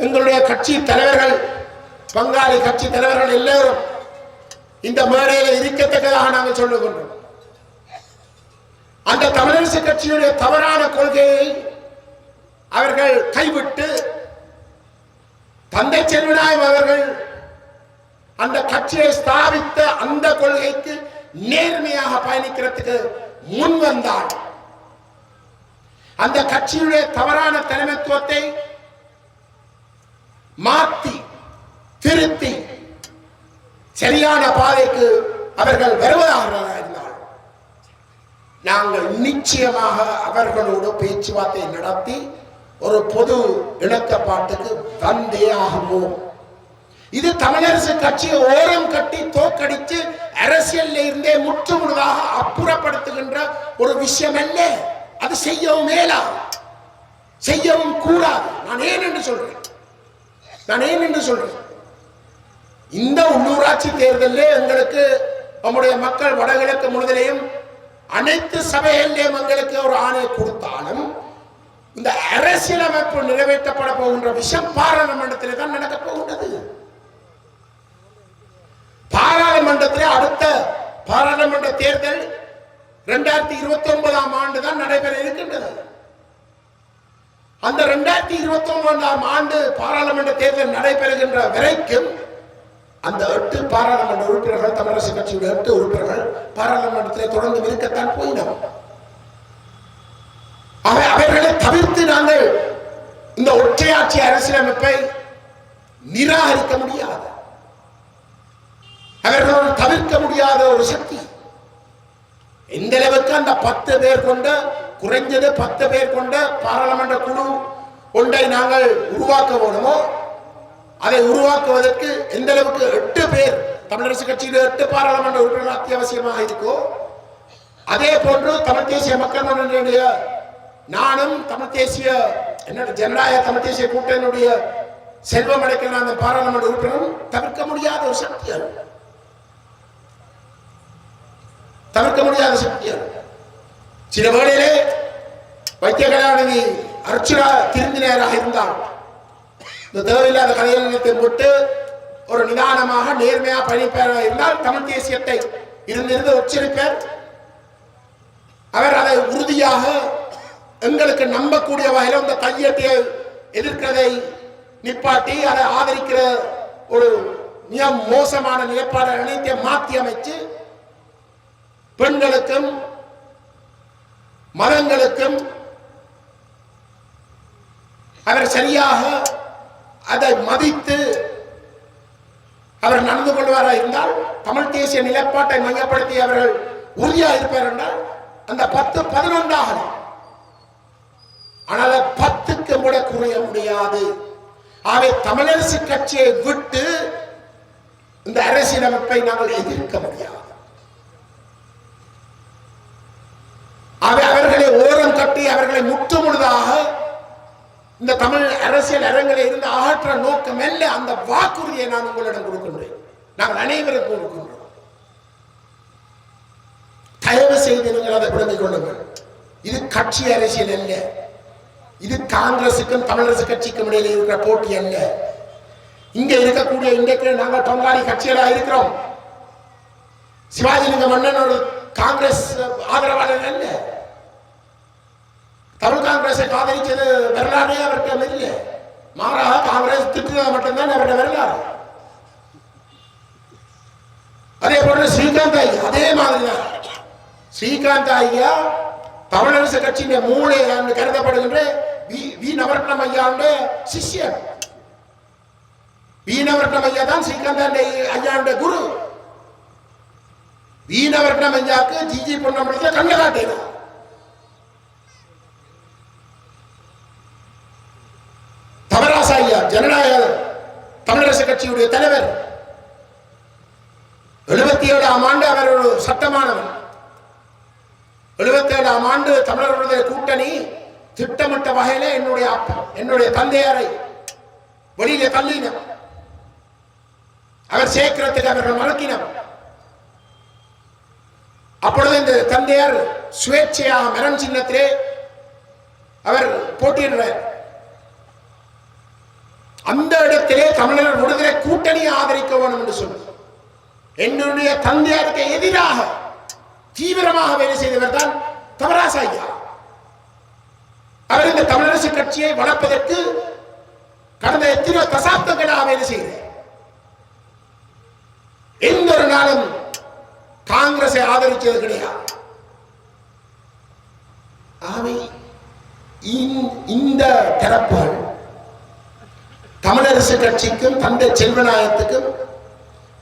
எங்களுடைய கட்சி தலைவர்கள் பங்காளி கட்சி தலைவர்கள் எல்லோரும் இந்த மேடையில் இருக்கத்தக்கதாக நாங்கள் சொல்லுகின்றோம் அந்த தமிழரசு கட்சியுடைய தவறான கொள்கையை அவர்கள் கைவிட்டு தந்தை செல்வநாயம் அவர்கள் அந்த கட்சியை ஸ்தாபித்த அந்த கொள்கைக்கு நேர்மையாக பயணிக்கிறதுக்கு முன் வந்தார். அந்த கட்சியுடைய தவறான தலைமைத்துவத்தை மாத்தி திருத்தி சரியான பாதைக்கு அவர்கள் வருவதாக இருந்தால் நாங்கள் நிச்சயமாக அவர்களோடு பேச்சுவார்த்தை நடத்தி ஒரு பொது இணக்கப்பாட்டுக்கு வந்தே ஆகுவோம். இது தமிழரசு கட்சியை ஓரம் கட்டி தோக்கடித்து அரசியல்ல இருந்தே முற்றுமுழுதாக அப்புறப்படுத்துகின்ற ஒரு விஷயம் அல்ல அது செய்யவும் மேலா? செய்யவும் கூடாது. நான் ஏன் என்று சொல்றேன்? நான் ஏன் என்று சொல்றேன்? இந்த உள்ளூராட்சி தேர்தலில் எங்களுக்கு நம்முடைய மக்கள் வடகிழக்கு முழுதலையும் அனைத்து சபைகளிலேயும் எங்களுக்கு ஒரு ஆணை கொடுத்தாலும் இந்த அரசியலமைப்பு நிறைவேற்றப்பட போகின்ற விஷயம் பாராளுமன்றத்திலே தான் நடக்க போகின்றது. பாராளுமன்றத்திலே அடுத்த பாராளுமன்ற தேர்தல் இரண்டாயிரத்தி இருபத்தி ஒன்பதாம் ஆண்டு தான் நடைபெற இருக்கின்றது. அந்த ரெண்டாயிரத்தி இருபத்தி ஒன்பதாம் ஆண்டு பாராளுமன்ற தேர்தல் நடைபெறுகின்ற வரைக்கும் அந்த எட்டு பாராளுமன்ற உறுப்பினர்கள் தமிழரசு கட்சியுடைய எட்டு உறுப்பினர்கள் பாராளுமன்றத்திலே தொடர்ந்து இருக்கத்தான் போயினோம் அவை அவர்களை தவிர்த்து நாங்கள் இந்த ஒற்றையாட்சி அரசியலமைப்பை நிராகரிக்க முடியாது. அவர்களோடு தவிர்க்க முடியாத ஒரு சக்தி. எந்த அளவுக்கு அந்த பத்து பேர் கொண்ட குறைஞ்சது பத்து பேர் கொண்ட பாராளுமன்ற குழு ஒன்றை நாங்கள் உருவாக்க வேணுமோ அதை உருவாக்குவதற்கு எந்த அளவுக்கு எட்டு பேர் தமிழரசு கட்சியில் எட்டு பாராளுமன்ற உறுப்பினர் அத்தியாவசியமாக இருக்கோ அதே போன்று தமிழ் தேசிய மக்கள் முன்னணியுடைய நானும் தமிழ் தேசிய என்னோட ஜனநாயக தமிழ் தேசிய கூட்டணியுடைய செல்வம் அடைக்கிற அந்த பாராளுமன்ற உறுப்பினரும் தவிர்க்க முடியாத ஒரு சக்தி தவிர்க்க முடியாத சக்தி அது சில வேளையிலே வைத்திய கலாநிதி அர்ச்சுனா திருந்தினராக இருந்தால் இந்த தேவையில்லாத கதைகளை போட்டு ஒரு நிதானமாக நேர்மையாக பணிப்பேராக இருந்தால் தமிழ் தேசியத்தை இருந்திருந்து உச்சரிப்பார் அவர் அதை உறுதியாக எங்களுக்கு நம்பக்கூடிய வகையில் இந்த கையத்தை எதிர்க்கிறதை நிப்பாட்டி அதை ஆதரிக்கிற ஒரு மிக மோசமான நிலைப்பாடு அனைத்தையும் மாற்றி அமைச்சு பெண்களுக்கும் மதங்களுக்கும் அவர் சரியாக அதை மதித்து அவர் நடந்து கொள்வாரா இருந்தால் தமிழ் தேசிய நிலைப்பாட்டை மையப்படுத்தி அவர்கள் உறுதியாக இருப்பார் என்றால் அந்த பத்து பதினொன்றாகலாம் ஆனால் பத்துக்கு கூட குறைய முடியாது. ஆகவே தமிழரசு கட்சியை விட்டு இந்த அரசியலமைப்பை நாங்கள் எதிர்க்க முடியாது ஆகவே அவர்களை ஓரம் கட்டி அவர்களை முற்று முழுதாக இந்த தமிழ் அரசியல் அரங்கில் இருந்து அகற்ற நோக்கம் அல்ல அந்த வாக்குறுதியை நான் உங்களிடம் கொடுக்கின்றேன். நாங்கள் அனைவருக்கும் கொடுக்கின்றோம். தயவு செய்து நீங்கள் அதை விளங்கிக் கொள்ளுங்கள். இது கட்சி அரசியல் அல்ல. இது காங்கிரசுக்கும் தமிழரசு கட்சிக்கும் இடையில இருக்கிற போட்டி அல்ல. இங்க இருக்கக்கூடிய இன்றைக்கு நாங்கள் தொங்காளி கட்சிகளாக இருக்கிறோம். சிவாஜிலிங்க மன்னன் ஒரு காங்கிரஸ் ஆதரவாளர் அல்ல. காங்கிரஸை காதலிச்சது வரலாறே அவர்கிட்ட இல்லை மாறாக காங்கிரஸ் திட்டுறது மட்டும்தான் அவருடைய வரலாறு. அதே போல ஸ்ரீகாந்த் ஐயா அதே மாதிரி தான் ஸ்ரீகாந்த் ஐயா தமிழரசு கட்சியின் மூளை என்று கருதப்படுகின்ற வி வி நவரத்னம் ஐயாவுடைய சிஷ்யன். வி நவரத்னம் ஐயா தான் ஸ்ரீகாந்த் ஐயாவுடைய குரு. வி நவரத்னம் ஐயாவுக்கு ஜிஜி பொன்னம்பலத்தை கண்ண காட்டினார் தவராச ஐயா ஜனநாயக தமிழரசு கட்சியுடைய தலைவர். எழுபத்தி ஏழாம் ஆண்டு அவர் ஒரு சட்டமானவர். எழுபத்தி ஏழாம் ஆண்டு தமிழர்களுடைய கூட்டணி திட்டமிட்ட வகையில என்னுடைய அப்பா என்னுடைய தந்தையாரை வெளியில தள்ளினர். அவர் சேர்க்கிறதுக்கு அவர்கள் மறுக்கினர். அப்பொழுது இந்த தந்தையார் சுயேட்சையாக மரம் சின்னத்திலே அவர் போட்டியிடுறார். அந்த இடத்திலே தமிழர் விடுதலை கூட்டணியை ஆதரிக்க வேண்டும் என்று சொன்னார். என்னுடைய தந்தையாருக்கு எதிராக தீவிரமாக வேலை செய்தவர் தான் தவராச ஐயா. அவர் இந்த தமிழரசு கட்சியை வளர்ப்பதற்கு கடந்த எத்தனை தசாப்தங்களாக வேலை செய்தார். எந்த ஒரு நாளும் காங்கிரஸை ஆதரிச்சது கிடையாது. ஆகவே இந்த தரப்புகள் தமிழரசு கட்சிக்கும் தந்தை செல்வநாயகத்துக்கும்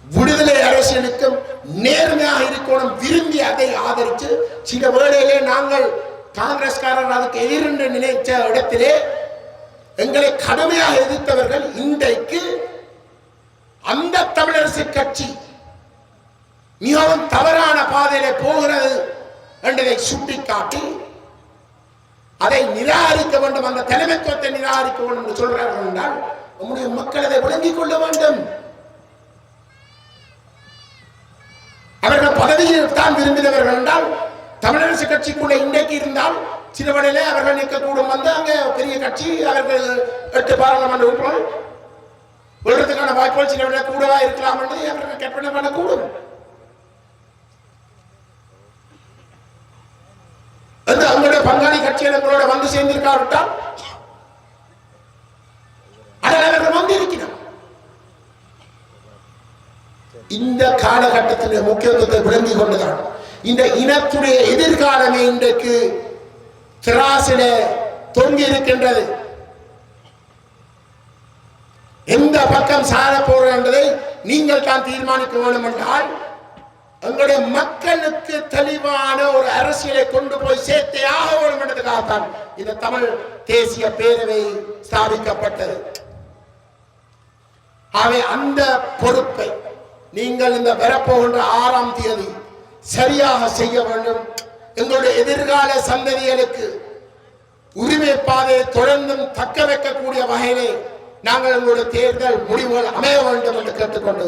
விடுதலை அரசியலுக்கும் நேர்மையாக இருக்கணும் விரும்பி அதை ஆதரித்து சில வேளையிலே நாங்கள் காங்கிரஸ்காரர் அதுக்கு எதிரென்று நினைச்ச இடத்திலே எங்களை கடுமையாக எதிர்த்தவர்கள் இன்றைக்கு அந்த தமிழரசு கட்சி மிகவும் தவறான பாதையில போகிறது என்பதை சுட்டிக்காட்டி அதை நிராகரிக்க வேண்டும் அந்த தலைமைத்துவத்தை நிராகரிக்க வேண்டும் என்று சொல்றார்கள் என்றால் நம்முடைய மக்கள் அதை விளங்கிக் கொள்ள வேண்டும். அவர்கள் பதவியில் தான் விரும்பினவர்கள் என்றால் தமிழரசு கட்சிக்குள்ள இன்றைக்கு இருந்தால் சிறுவனிலே அவர்கள் நிற்கக்கூடும் வந்து அங்கே பெரிய கட்சி அவர்கள் எட்டு பாராளுமன்ற உறுப்பினர் விடுறதுக்கான வாய்ப்புகள் சில கூடவா இருக்கலாம் என்று அவர்கள் கற்பனை பண்ணக்கூடும். அந்த அவங்களுடைய பங்காளி கட்சிகள் எங்களோட வந்து சேர்ந்திருக்காவிட்டால் அதில் அவர்கள் வந்து இருக்கிறார் இந்த காலகட்டத்தினுடைய முக்கியத்துவத்தை விளங்கிக் கொண்டுதான். இந்த இனத்துடைய எதிர்காலமே இன்றைக்கு திராசில தொங்கி இருக்கின்றது. எந்த பக்கம் சார போறோம் என்பதை நீங்கள் தான் தீர்மானிக்க வேண்டும் என்றால் எங்களுடைய மக்களுக்கு தெளிவான ஒரு அரசியலை கொண்டு போய் சேர்த்தே ஆக வேண்டும் என்றதுக்காகத்தான் இந்த தமிழ் தேசிய பேரவை ஸ்தாபிக்கப்பட்டது. ஆகவே அந்த பொறுப்பை நீங்கள் இந்த பெறப்போகின்ற ஆறாம் தேதி சரியாக செய்ய வேண்டும். எங்களுடைய எதிர்கால சந்ததிகளுக்கு உரிமை பாதையை தொடர்ந்தும் தக்க வைக்கக்கூடிய வகையிலே நாங்கள் எங்களுடைய தேர்தல் முடிவுகள் அமைய வேண்டும் என்று கேட்டுக்கொண்டு